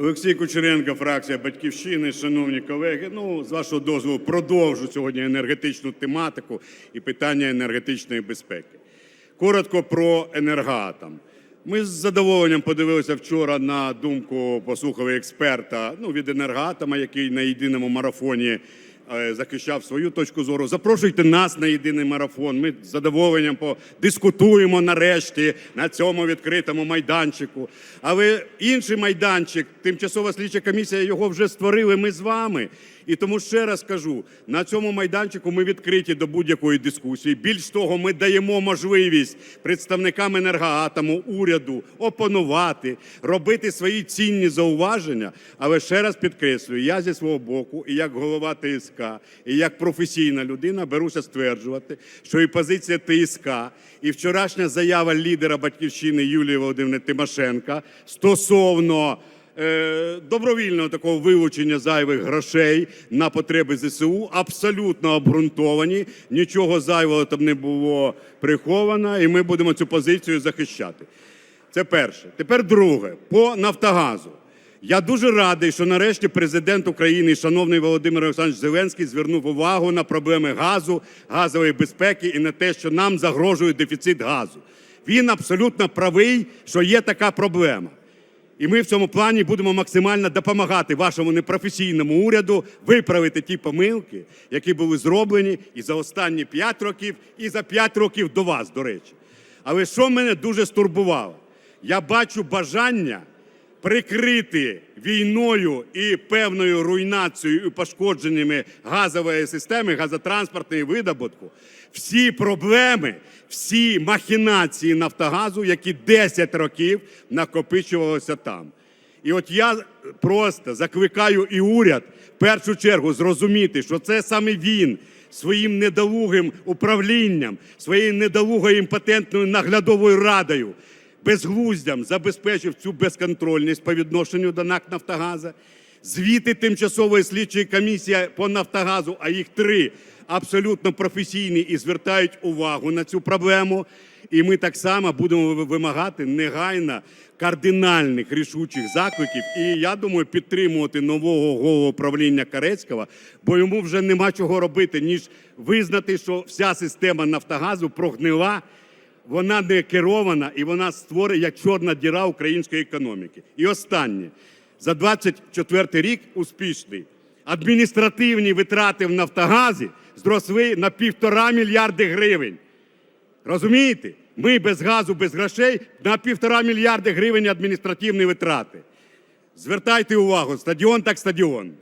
Олексій Кучеренко, фракція Батьківщини. Шановні колеги, ну з вашого дозволу продовжу сьогодні енергетичну тематику і питання енергетичної безпеки. Коротко про енергоатом. Ми з задоволенням подивилися вчора на думку послухали експерта ну, від енергоатома, який на єдиному марафоні захищав свою точку зору. Запрошуйте нас на єдиний марафон. Ми з задоволенням подискутуємо нарешті на цьому відкритому майданчику. Але інший майданчик, тимчасова слідча комісія, його вже створили ми з вами. І тому ще раз кажу: на цьому майданчику ми відкриті до будь-якої дискусії. Більш того, ми даємо можливість представникам енергоатому, уряду опонувати, робити свої цінні зауваження. Але ще раз підкреслюю, я зі свого боку, і як голова ТСК, і як професійна людина, беруся стверджувати, що і позиція ТСК, і вчорашня заява лідера батьківщини Юлії Володимирівни Тимошенка стосовно е, добровільного такого вилучення зайвих грошей на потреби ЗСУ абсолютно обґрунтовані. Нічого зайвого там не було приховано, і ми будемо цю позицію захищати. Це перше. Тепер друге по Нафтогазу. Я дуже радий, що нарешті президент України, шановний Володимир Олександрович Зеленський, звернув увагу на проблеми газу, газової безпеки і на те, що нам загрожує дефіцит газу. Він абсолютно правий, що є така проблема. І ми в цьому плані будемо максимально допомагати вашому непрофесійному уряду виправити ті помилки, які були зроблені і за останні 5 років, і за 5 років до вас, до речі. Але що мене дуже стурбувало? Я бачу бажання прикрити війною і певною руйнацією і пошкодженнями газової системи, газотранспортної видобутку, всі проблеми, всі махінації Нафтогазу, які 10 років накопичувалися там. І от я просто закликаю і уряд в першу чергу зрозуміти, що це саме він своїм недолугим управлінням, своєю недолугою імпотентною наглядовою радою безглуздям забезпечив цю безконтрольність по відношенню до НАК «Нафтогаза». Звіти тимчасової слідчої комісії по Нафтогазу, а їх три абсолютно професійні і звертають увагу на цю проблему. І ми так само будемо вимагати негайно кардинальних рішучих закликів. І я думаю, підтримувати нового голову правління Карецького, бо йому вже нема чого робити, ніж визнати, що вся система Нафтогазу прогнила вона не керована і вона створює як чорна діра української економіки. І останнє за 24 рік успішний. Адміністративні витрати в Нафтогазі зросли на півтора мільярди гривень. Розумієте? Ми без газу, без грошей на півтора мільярди гривень адміністративні витрати. Звертайте увагу, стадіон так стадіон.